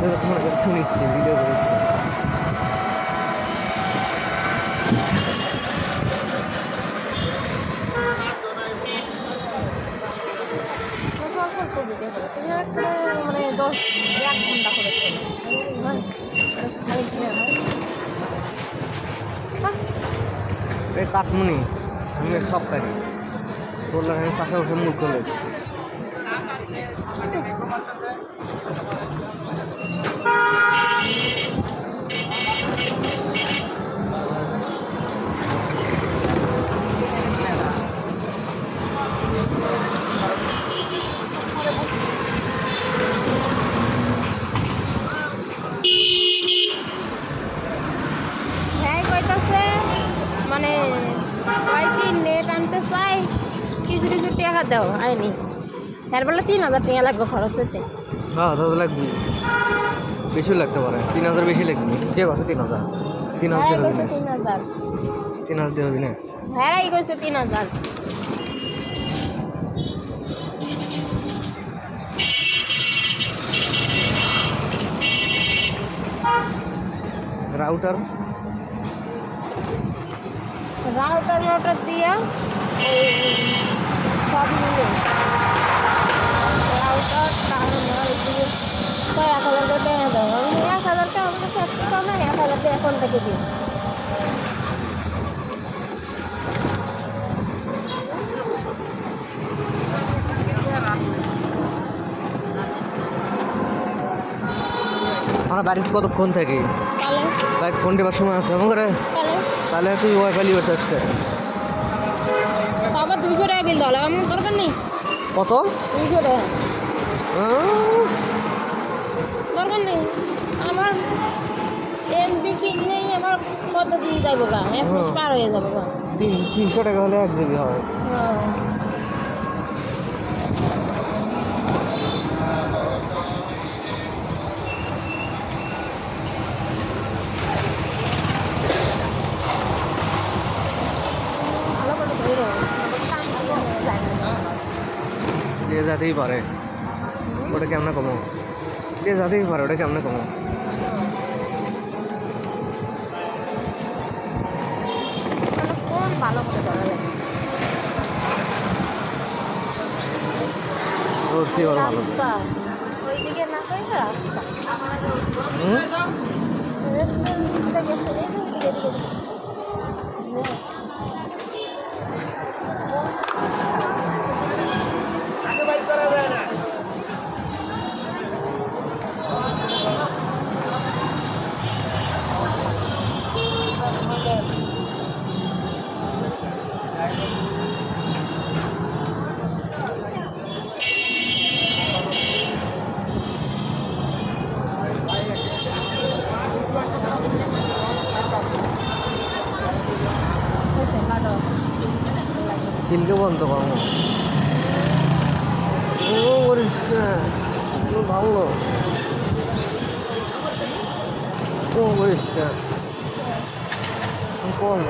নিচ্ছি ভিডিও করেছি অল্প অল্প ভিডিও করে তুমি মানে দশ এক ঘণ্টা কাঠমুনি আমি সব পারি বললাম আমি চাষা বছর মুখ করলে হ্যাঁ কইতাছে মানে কয় কি নেট আনতে চাই কিছু কিছু টাকা দাও আইনি এর বলে তিন হাজার টাকা লাগবে খরচ হইতে। হ্যাঁ দাদা লাগবে। বেশি লাগতে পারে। তিন হাজার বেশি লাগবে। কে আছে তিন হাজার তিন হাজার তিন হাজার তিন হাজার দিয়ে হবে না? হ্যাঁ কইছে তিন হাজার রাউটার রাউটার রাউটার দিয়ে। তো এক হাজার করে টাকা দাও আমি এক হাজার টাকা আমার কাছে একটু কম এক হাজার টাকা এখন থেকে? দিই আমার বাড়িতে কতক্ষণ থাকে বাইক ফোন টেবার সময় আছে আমার ঘরে তাহলে? তুই ওয়াইফাই চার্জ কর দুশো টাকা বিল দাও আমার দরকার নেই। কত? দুশো টাকা। দরকার নেই। আমার এমবি কিনলেই আমার কত দিন যাব গা? এক মাস। পার হয়ে যাব গা। তিন তিনশো টাকা হলে এক জিবি হয় হ্যাঁ। ভালো করে ধরো যায় না দিয়ে যেতেই পারে। ওটা কেমনে কমো? দিয়ে যেতেই পারে ওটা কেমনে কমো? কোন ভালো করে ধরা যায় ধরছি ওর ভালো ওইদিকে না রাস্তা কিলকে বন্ধ করব ও করিস ভাঙলো ও করিস কম